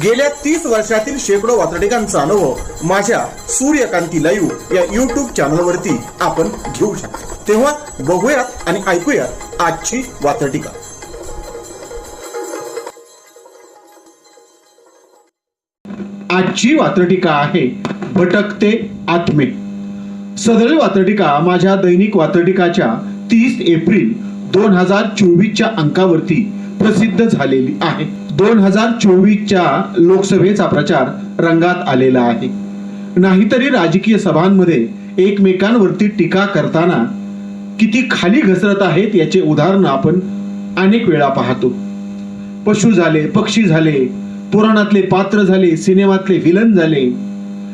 गेल्या तीस वर्षातील शेकडो वातडिकांचा अनुभव माझ्या सूर्यकांती लाईव्ह या युट्यूब चॅनलवरती आपण घेऊ शकतो. तेव्हा बघूयात आणि ऐकूयात आजची वातडिका आजची वात्रटिका आहे भटकते आत्मे. सदरील वात्रटिका माझ्या दैनिक वात्रटिकाच्या तीस एप्रिल दोन हजार चोवीसच्या अंकावरती प्रसिद्ध झालेली आहे. दोन हजार चोवीसच्या लोकसभेचा प्रचार रंगात आलेला आहे. नाहीतरी राजकीय सभांमध्ये एकमेकांवरती टीका करताना किती खाली घसरत आहेत याचे उदाहरण आपण अनेक वेळा पाहतो. पशु झाले पक्षी झाले पुराणातले पात्र झाले सिनेमातले विलन झाले.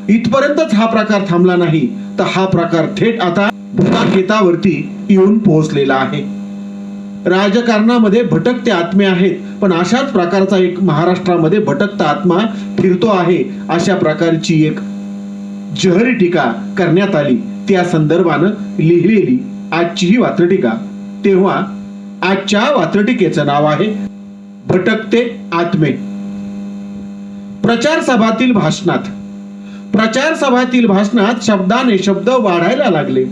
इथपर्यंतच हा प्रकार थांबला नाही तर हा प्रकार थेट आता भूताकेतावरती येऊन पोहोचलेला आहे. राजकारणामध्ये भटकते आत्मे आहेत पण अशाच प्रकारचा एक महाराष्ट्रामध्ये भटकता आत्मा फिरतो आहे अशा प्रकारची एक जहरी टीका करण्यात आली. त्या संदर्भानं लिहिलेली आजची ही वात्रटिका. तेव्हा आजच्या वात्रटिकेचं नाव आहे भटकते आत्मे. प्रचार सभातील भाषणात. प्रचार सभातील भाषणात शब्दाने शब्द वाढायला लागले.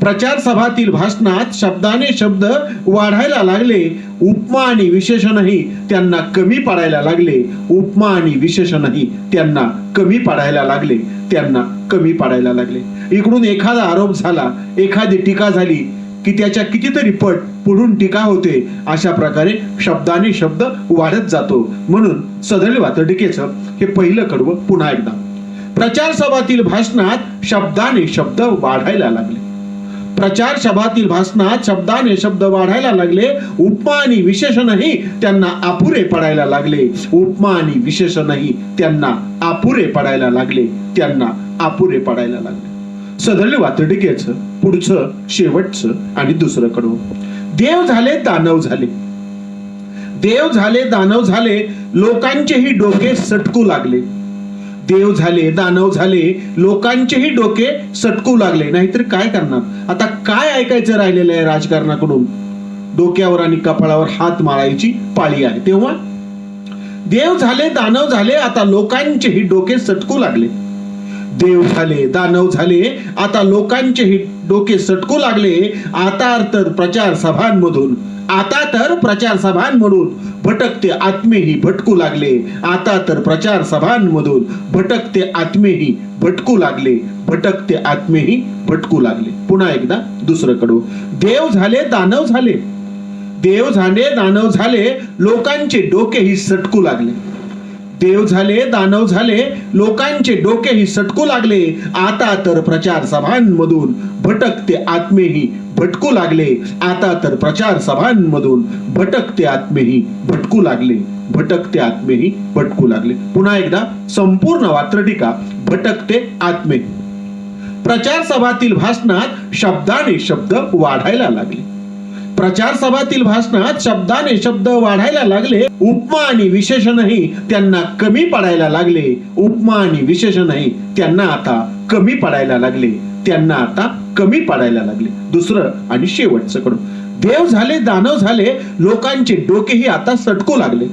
प्रचार सभातील भाषणात शब्दाने शब्द वाढायला लागले. उपमा आणि विशेषणही त्यांना कमी पडायला लागले. उपमा आणि विशेषणही त्यांना कमी पडायला लागले. त्यांना कमी पडायला लागले. इकडून एखादा आरोप झाला एखादी टीका झाली की त्याच्या कितीतरी पट पुढून टीका होते अशा प्रकारे शब्दाने शब्द वाढत जातो. म्हणून सदैव वातडिकेचं हे पहिलं कडवं पुन्हा एकदा. प्रचार सभातील भाषणात शब्दाने शब्द वाढायला लागले. प्रचार सभातील भाषणात शब्दाने शब्द वाढायला लागले. उपमा आणि विशेषणही त्यांना अपुरे पडायला लागले. उपमा आणि विशेषणही त्यांना अपुरे पडायला लागले. त्यांना अपुरे पडायला लागले. सदरले वातडिकेचं पुढचं शेवटचं आणि दुसरं कडवं देव झाले दानव झाले. देव झाले दानव झाले लोकांचेही डोके सटकू लागले. देव झाले दानव झाले लोकांचेही डोके सटकू लागले. नाहीतर काय करणार? आता काय ऐकायचं राहिलेलं आहे राजकारणाकडून? डोक्यावर आणि कपाळावर हात मारायची पाळी आहे. तेव्हा देव झाले दानव झाले आता लोकांचेही डोके सटकू लागले. देव झाले दानव झाले आता लोकांचेही डोके सटकू लागले. आता तर प्रचार सभांमधून आता तर प्रचार सभांमधून भटकते आत्मेही भटकू लागले. आता तर प्रचार सभांमधून भटकते आत्मेही भटकू लागले. भटकते आत्मेही भटकू लागले. पुन्हा एकदा दुसरं कडू देव झाले दानव झाले. देव झाले दानव झाले लोकांचे डोकेही सटकू लागले. देव झाले दानव झाले लोकांचे डोकेही सटकू लागले. आता तर प्रचार सभांमधून भटकते आत्मेही भटकू लागले. आता तर प्रचार सभांमधून भटकते आत्मेही भटकू लागले. भटकते आत्मेही भटकू लागले. पुन्हा एकदा संपूर्ण वात्रटिका भटकते आत्मे. प्रचार सभातील भाषणात शब्दाने शब्द वाढायला लागले. प्रचार सभातील भाषणात शब्दाने शब्द वाढायला लागले. उपमा आणि विशेषणही त्यांना कमी पडायला लागले. उपमा आणि विशेषणही त्यांना आता कमी पडायला लागले. त्यांना आता कमी पडायला लागले. दुसरं आणि शेवटचं कडून. देव झाले दानव झाले लोकांचे डोकेही आता सटकू लागले.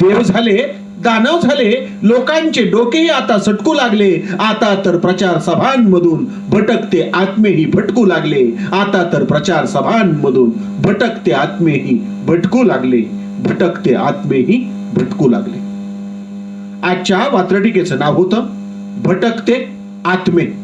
देव झाले दानव झाले लोकांचे डोकेही आता सटकू लागले. आता तर प्रचार सभांमधून भटकते आत्मेही भटकू लागले. आता तर प्रचार सभांमधून भटकते आत्मेही भटकू लागले. भटकते आत्मेही भटकू लागले. आजच्या वात्रटिकेचं नाव होतं भटकते आत्मे.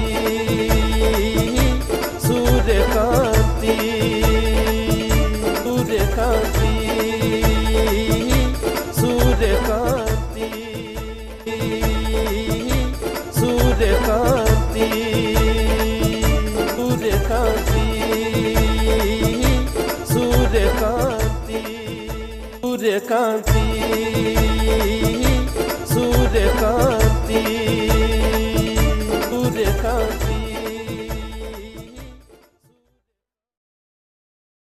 কাঁদি